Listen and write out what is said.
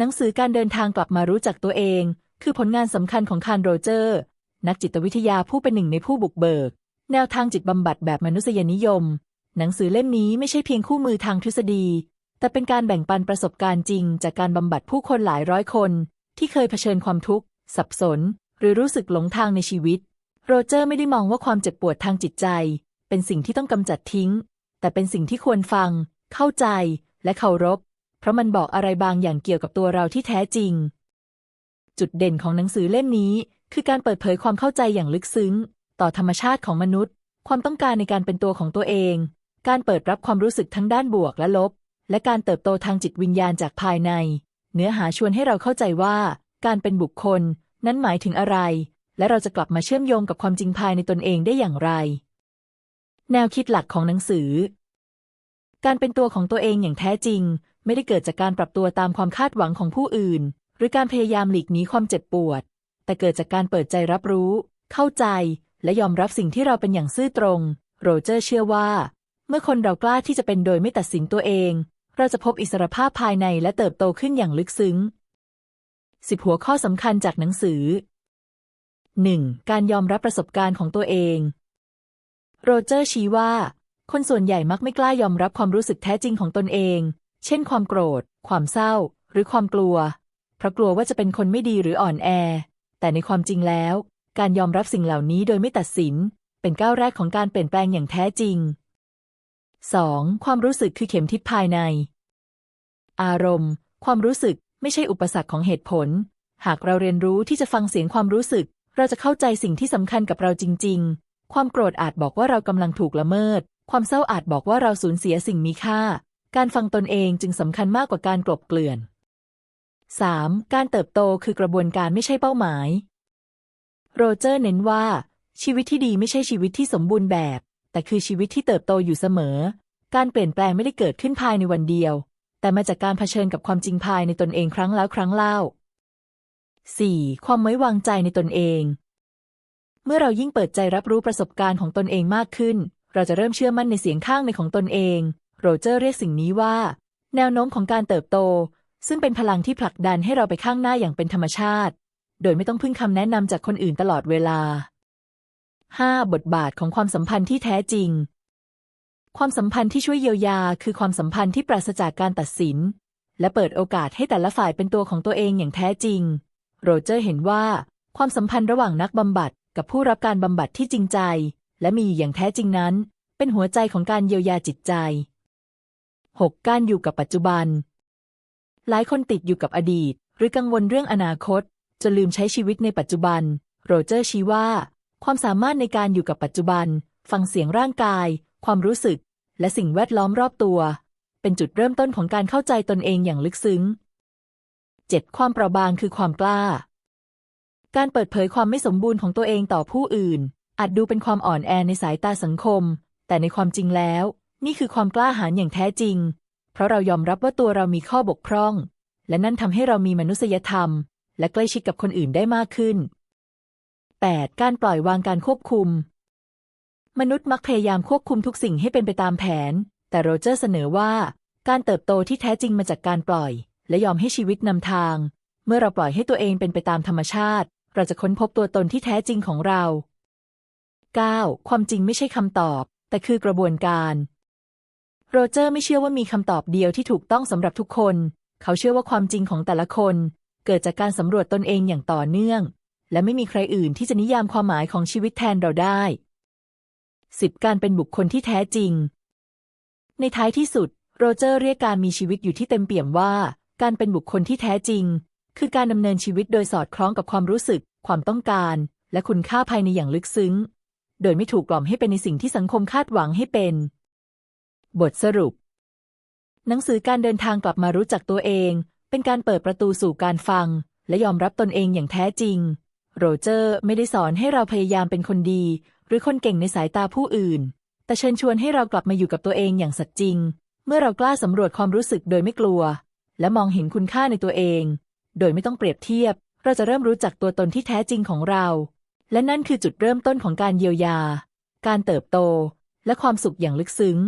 หนังสือการเดินทางกลับมารู้จักตัวเอง คือผลงานสำคัญของคาร์โรเจอร์ นักจิตวิทยาผู้เป็นหนึ่งในผู้บุกเบิก แนวทางจิตบำบัดแบบมนุษยนิยม หนังสือเล่มนี้ไม่ใช่เพียงคู่มือทางทฤษฎี แต่เป็นการแบ่งปันประสบการณ์จริง จากการบำบัดผู้คนหลายร้อยคน ที่เคยเผชิญความทุกข์ สับสน หรือรู้สึกหลงทางในชีวิต โรเจอร์ไม่ได้มองว่าความเจ็บปวดทางจิตใจ เป็นสิ่งที่ต้องกำจัดทิ้ง แต่เป็นสิ่งที่ควรฟัง เข้าใจ และเคารพ เพราะมันบอกอะไรบางอย่างเกี่ยวกับตัวเราที่แท้จริง จุดเด่นของหนังสือเล่มนี้ คือการเปิดเผยความเข้าใจอย่างลึกซึ้ง ต่อธรรมชาติของมนุษย์ ความต้องการในการเป็นตัวของตัวเอง การเปิดรับความรู้สึกทั้งด้านบวกและลบ และการเติบโตทางจิตวิญญาณจากภายใน เนื้อหาชวนให้เราเข้าใจว่า การเป็นบุคคล นั้นหมายถึงอะไร และเราจะกลับมาเชื่อมโยงกับความจริงภายในตนเองได้อย่างไร แนวคิดหลักของหนังสือการเป็นตัวของตัวเองอย่างแท้จริงไม่ได้เกิดจากการปรับตัวตามความคาดหวังของผู้อื่น หรือการพยายามหลีกหนีความเจ็บปวด แต่เกิดจากการเปิดใจรับรู้ เข้าใจ และยอมรับสิ่งที่เราเป็นอย่างซื่อตรง โรเจอร์เชื่อว่า เมื่อคนเรากล้าที่จะเป็นโดยไม่ตัดสินตัวเอง เราจะพบอิสรภาพภายในและเติบโตขึ้นอย่างลึกซึ้งสิบหัวข้อสำคัญจากหนังสือ 1. การยอมรับประสบการณ์ของตัวเอง โรเจอร์ชี้ว่า คนส่วนใหญ่มักไม่กล้ายอมรับความรู้สึกแท้จริงของตนเอง เช่นความโกรธ ความเศร้า หรือความกลัว เพราะกลัวว่าจะเป็นคนไม่ดีหรืออ่อนแอ แต่ในความจริงแล้ว การยอมรับสิ่งเหล่านี้โดยไม่ตัดสิน เป็นก้าวแรกของการเปลี่ยนแปลงอย่างแท้จริง 2. ความรู้สึกคือเข็มทิศภายใน อารมณ์ ความรู้สึกไม่ใช่อุปสรรคของเหตุผล หากเราเรียนรู้ที่จะฟังเสียงความรู้สึก เราจะเข้าใจสิ่งที่สำคัญกับเราจริง ๆ ความโกรธอาจบอกว่าเรากำลังถูกละเมิด ความเศร้าอาจบอกว่าเราสูญเสียสิ่งมีค่า การฟังตนเองจึงสำคัญมากกว่าการกลบเกลื่อน 3. การเติบโตคือกระบวนการไม่ใช่เป้าหมาย โรเจอร์เน้นว่า ชีวิตที่ดีไม่ใช่ชีวิตที่สมบูรณ์แบบ แต่คือชีวิตที่เติบโตอยู่เสมอ การเปลี่ยนแปลงไม่ได้เกิดขึ้นภายในวันเดียว แต่มาจากการเผชิญกับความจริงภายในตนเองครั้งแล้วครั้งเล่า 4. ความไว้วางใจในตนเอง เมื่อเรายิ่งเปิดใจรับรู้ประสบการณ์ของตนเองมากขึ้น เราจะเริ่มเชื่อมั่นในเสียงข้างในของตนเอง โรเจอร์เรียกสิ่งนี้ว่า แนวโน้มของการเติบโต ซึ่งเป็นพลังที่ผลักดันให้เราไปข้างหน้าอย่างเป็นธรรมชาติ โดยไม่ต้องพึ่งคำแนะนำจากคนอื่นตลอดเวลา 5. บทบาทของความสัมพันธ์ที่แท้จริง ความสัมพันธ์ที่ช่วยเยียวยา คือความสัมพันธ์ที่ปราศจากการตัดสิน และเปิดโอกาสให้แต่ละฝ่ายเป็นตัวของตัวเองอย่างแท้จริง โรเจอร์เห็นว่า ความสัมพันธ์ระหว่างนักบำบัดกับผู้รับการบำบัดที่จริงใจ และมีอย่างแท้จริงนั้น เป็นหัวใจของการเยียวยาจิตใจ 6. การอยู่กับปัจจุบัน หลายคนติดอยู่กับอดีต หรือกังวลเรื่องอนาคตจนลืมใช้ชีวิตในปัจจุบัน โรเจอร์ชี้ว่า ความสามารถในการอยู่กับปัจจุบัน ฟังเสียงร่างกาย ความรู้สึก และสิ่งแวดล้อมรอบตัว เป็นจุดเริ่มต้นของการเข้าใจตนเองอย่างลึกซึ้ง 7. ความเปราะบางคือความกล้า การเปิดเผยความไม่สมบูรณ์ของตัวเองต่อผู้อื่น อาจดูเป็นความอ่อนแอในสายตาสังคม แต่ในความจริงแล้ว นี่คือความกล้าหาญอย่างแท้จริง เพราะเรายอมรับว่าตัวเรามีข้อบกพร่อง และนั่นทำให้เรามีมนุษยธรรม และใกล้ชิดกับคนอื่นได้มากขึ้น 8. การปล่อยวางการควบคุม มนุษย์มักพยายามควบคุมทุกสิ่งให้เป็นไปตามแผน แต่โรเจอร์เสนอว่า การเติบโตที่แท้จริงมาจากการปล่อย และยอมให้ชีวิตนำทาง เมื่อเราปล่อยให้ตัวเองเป็นไปตามธรรมชาติ เราจะค้นพบตัวตนที่แท้จริงของเรา 9. ความจริงไม่ใช่คำตอบ แต่คือกระบวนการ โรเจอร์ไม่เชื่อว่ามีคำตอบเดียวที่ถูกต้องสำหรับทุกคน เขาเชื่อว่าความจริงของแต่ละคน เกิดจากการสำรวจตนเองอย่างต่อเนื่อง และไม่มีใครอื่นที่จะนิยามความหมายของชีวิตแทนเราได้ 10. การเป็นบุคคลที่แท้จริง ในท้ายที่สุด โรเจอร์เรียกการมีชีวิตอยู่ที่เต็มเปี่ยมว่า การเป็นบุคคลที่แท้จริง คือการดำเนินชีวิตโดยสอดคล้องกับความรู้สึก ความต้องการ และคุณค่าภายในอย่างลึกซึ้ง โดยไม่ถูกกล่อมให้เป็นในสิ่งที่สังคมคาดหวังให้เป็น บทสรุป หนังสือการเดินทางกลับมารู้จักตัวเอง เป็นการเปิดประตูสู่การฟัง และยอมรับตนเองอย่างแท้จริง โรเจอร์ไม่ได้สอนให้เราพยายามเป็นคนดี หรือคนเก่งในสายตาผู้อื่น แต่เชิญชวนให้เรากลับมาอยู่กับตัวเองอย่างสัตย์จริง เมื่อเรากล้าสำรวจความรู้สึกโดยไม่กลัว และมองเห็นคุณค่าในตัวเอง โดยไม่ต้องเปรียบเทียบ เราจะเริ่มรู้จักตัวตนที่แท้จริงของเรา และนั่นคือจุดเริ่มต้นของการเยียวยา การเติบโต และความสุขอย่างลึกซึ้ง